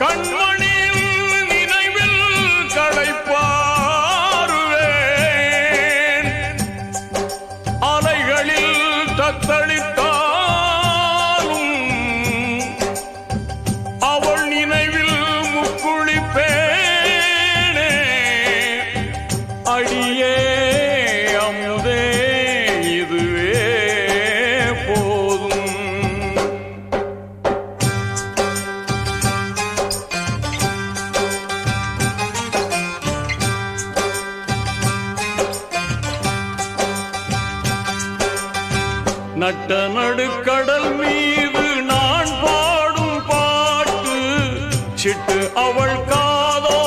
கண்மணியில் நினைவில் களைப்பாருவேன். அலைகளில் தத்தளித்தாலும் அவள் நினைவில் முக்குளிப்பேனே. அடியே நட்ட நடுக்கடல் மீது நான் பாடும் பாட்டு சிட்டு அவள் காதோ